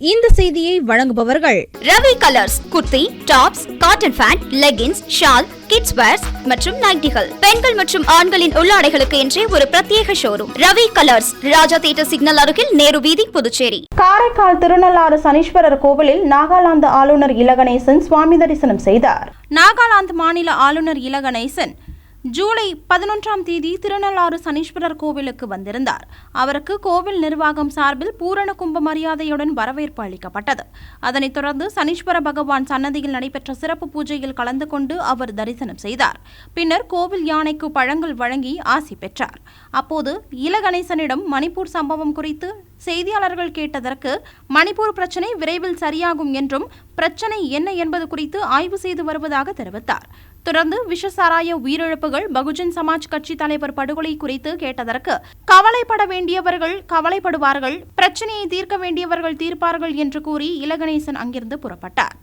இந்த செய்தியை வழங்குபவர்கள் Ravi colours kurti tops cotton pant leggings shawl kids wears மற்றும் நைட்டிகள். பெண்கள் மற்றும் ஆண்களின் உள்ளாடைகளுக்கு என்றே ஒரு பிரத்யேக showroom Ravi colours Raja theatre signal அருகில் நேரு வீதி புதுச்சேரி. காரைக்கால் திருநள்ளாறு சனீஸ்வரர் கோவிலில் நாகாலாந்து ஆளுநர் இலகணேசன் சுவாமி தரிசனம் செய்தார். நாகாலாந்து மாநில ஆளுநர் இலகணேசன் ஜூலை பதினொன்றாம் தேதி திருநள்ளாறு சனீஸ்வரர் கோவிலுக்கு வந்திருந்தார். அவருக்கு கோவில் நிர்வாகம் சார்பில் பூரண கும்ப மரியாதையுடன் வரவேற்பு அளிக்கப்பட்டது. அதனைத் தொடர்ந்து சனீஸ்வர பகவான் சன்னதியில் நடைபெற்ற சிறப்பு பூஜையில் கலந்து கொண்டு அவர் தரிசனம் செய்தார். பின்னர் கோவில் யானைக்கு பழங்கள் வழங்கி ஆசி பெற்றார். அப்போது இலகணேசனிடம் மணிப்பூர் சம்பவம் குறித்து செய்தியாளர்கள் கேட்டதற்கு மணிப்பூர் பிரச்சினை விரைவில் சரியாகும் என்றும் பிரச்சினை என்ன என்பது குறித்து ஆய்வு செய்து வருவதாக தெரிவித்தார். தொடர்ந்து விஷசாராய உயிரிழப்புகள் பகுஜன் சமாஜ் கட்சி தலைவர் படுகொலை குறித்து கேட்டதற்கு கவலைப்பட வேண்டியவர்கள் கவலைப்படுவார்கள் பிரச்சனையை தீர்க்க வேண்டியவர்கள் தீர்ப்பார்கள் என்று கூறி இலகணேசன் அங்கிருந்து புறப்பட்டார்.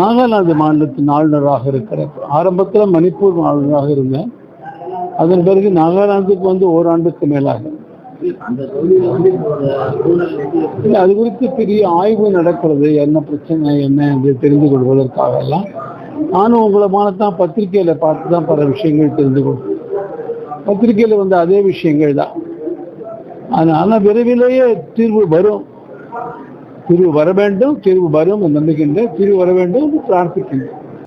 நாகாலாந்து மாநிலத்தின் ஆளுநராக இருக்கிறேன் ஆரம்பத்தில் மணிப்பூர் ஆளுநராக இருந்தேன். அதன் பிறகு நாகாலாந்துக்கு வந்து ஓராண்டுக்கு மேலாக. அது குறித்து பெரிய ஆய்வு நடக்கிறது என்ன பிரச்சனை என்ன என்று தெரிந்து கொள்வதற்காக எல்லாம் நானும் உங்களை மானத்தான் பத்திரிகையில பார்த்து தான் பல விஷயங்கள் தெரிந்து கொள்வேன் பத்திரிகையில வந்து அதே விஷயங்கள் தான் ஆனா ஆனா விரைவிலேயே தீர்வு வரும். தீர்வு வர வேண்டும் தீர்வு வரும் என்று தீர்வு வர வேண்டும் பிரார்த்திக்கின்றேன்.